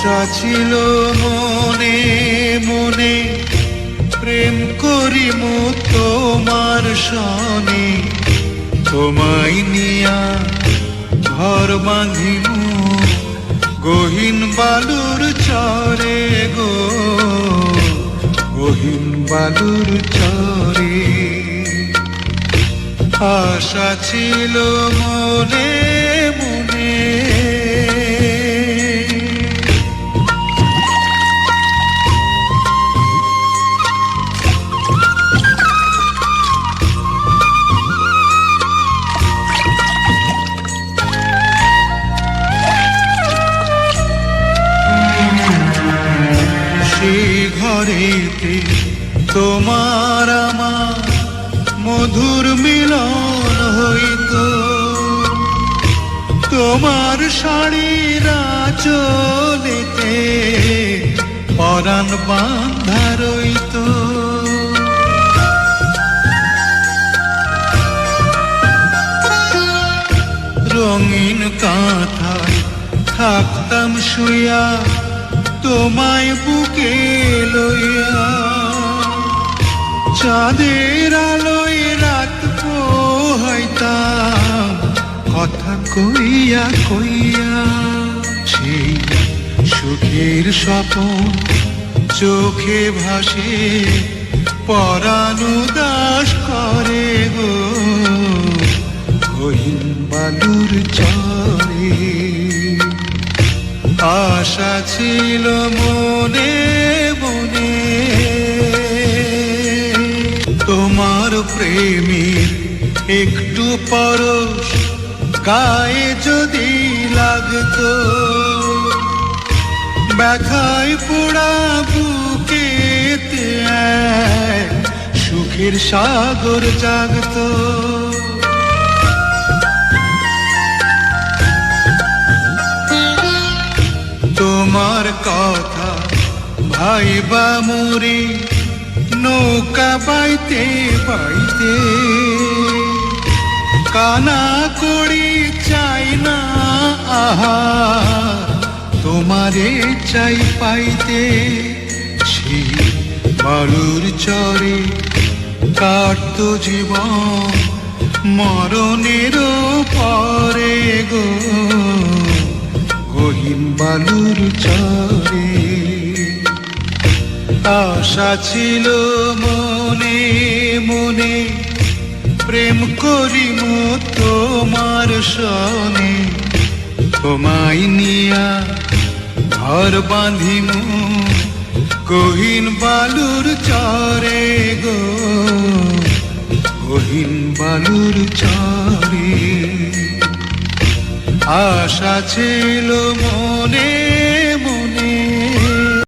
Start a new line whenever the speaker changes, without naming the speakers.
আশা ছিল মনে মনে। প্রেম করিম তোমার সনে। তোমায় নিয়া ঘর বাঁধিম গহীন বালুর চরে গো। গহীন বালুর চরে। আশা ছিল মনে ঘরেতে তোমার আমার মধুর মিলন হইত। তোমার শাড়ির চলেতে পরাণ বান্ধা রইত। রঙিন কাঁথায় থাকতাম শুয়া তোমায় বুকে লইয়া চাঁদের আলোয় রাত পোহাইতাম, কথা কইয়া কইয়া সেই সুখের স্বপন চোখে ভাসে, পরাণু দাস করে গো। গহীন বালুর চরে, আশা ছিল মনে একটু পরশ গায়ে যদি লাগতো। ব্যথায় পোড়া এক সুখের সাগর জাগতো। তোমার কথা ভাইবা মুরি, নৌকা বাইতে বাইতে কানা করি চাই না আহা। তোমারে চাই পাইতে সেই বালুর চরে কাটত জীবন মরণের পরে গো। গহীন বালুর চরে আশা ছিল মনে মনে প্রেম করিম তোমার সনে তোমায় নিয়া ঘর বাঁধিম। গহীন বালুর চরে গো। গহীন বালুর চরে। আশা ছিল মনে মনে